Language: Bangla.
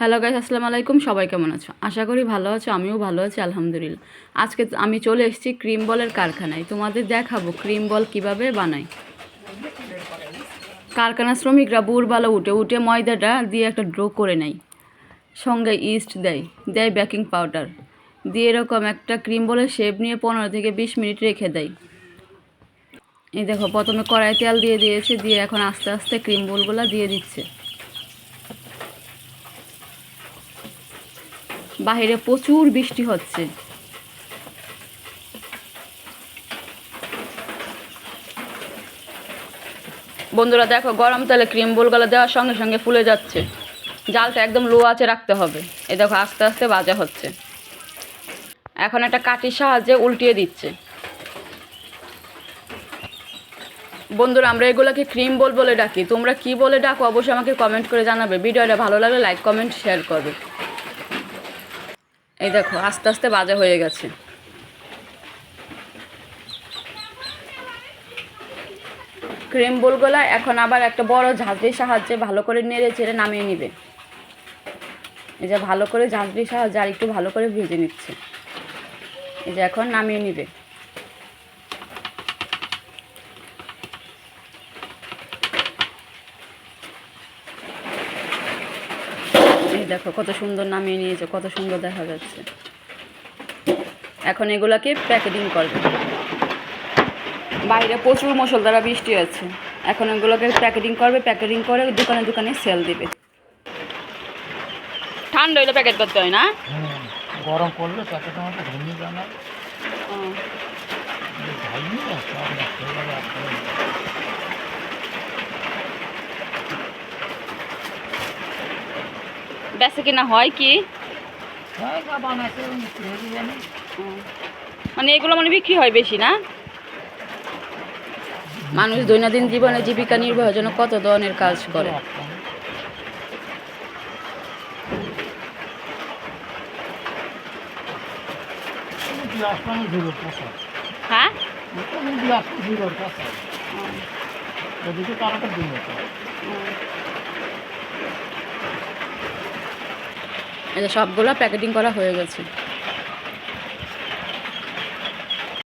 হ্যালো গাইস আসসালামু আলাইকুম। সবাই কেমন আছো? আশা করি ভালো আছো, আমিও ভালো আছি, আলহামদুলিল্লাহ। আজকে আমি চলে এসেছি ক্রিম বলের কারখানায়। তোমাদের দেখাবো ক্রিম বল কীভাবে বানাই কারখানা শ্রমিকরা ভোরবেলা উঠে উঠে ময়দাটা দিয়ে একটা ড্রো করে নেয়। সঙ্গে ইস্ট দেয় দেয় বেকিং পাউডার। দিয়ে এরকম একটা ক্রিম বলের শেপ নিয়ে পনেরো থেকে বিশ মিনিট রেখে দেয়। এই দেখো, প্রথমে কড়াই তেল দিয়ে দিয়েছে, দিয়ে এখন আস্তে আস্তে ক্রিম বোলগুলো দিয়ে দিচ্ছে। বাইরে প্রচুর বৃষ্টি হচ্ছে। বন্ধুরা, দেখো, গরম তেলে ক্রিম বোলগুলো দেওয়ার সঙ্গে সঙ্গে ফুলে যাচ্ছে। জালটা একদম লো আছে রাখতে হবে। এ দেখো, আস্তে আস্তে বাজা হচ্ছে। এখন একটা কাঠির সাহায্যে উল্টিয়ে দিচ্ছে। বন্ধুরা, আমরা এগুলোকে ক্রিম বোল বলে ডাকি। তোমরা কি বলে ডাকো, অবশ্যই আমাকে কমেন্ট করে জানাবে। ভিডিওটা ভালো লাগলে লাইক, কমেন্ট, শেয়ার করবে। এই দেখো, আস্তে আস্তে বাজা হয়ে গেছে। ক্রিম বোলগুলা এখন আবার একটা বড় ঝাঁঝরির সাহায্যে ভালো করে নেড়ে চেড়ে নামিয়ে নিবে। এই যে ভালো করে ঝাঁঝরির সাহায্যে আর একটু ভালো করে ভেজে নিচ্ছে। এই যে এখন নামিয়ে নিবে। দেখো কত সুন্দর নামিয়ে নিয়েছে কত সুন্দর দেখা যাচ্ছে। এখন এগুলাকে প্যাকেটিং করবে। বাইরে প্রচুর মুসলধারা বৃষ্টি আছে এখন এগুলোকে প্যাকেটিং করবে প্যাকেটিং করে দোকানে দোকানে সেল দিবে। ঠান্ডা হইলে প্যাকেট করতে হয় না? গরম করলে ঘুমিয়ে যায় না ও, ঢালিনি না সব নষ্ট হয়ে যাবে একটা বেচে কিনা হয় কি? হ্যাঁ মানে এগুলো মানে বিক্রি হয় বেশি না? মানুষ দৈনন্দিন জীবনে জীবিকা নির্বাহের জন্য কত ধরনের কাজ করে? হ্যাঁ? সবগুলো প্যাকেটিং করা হয়ে গেছে।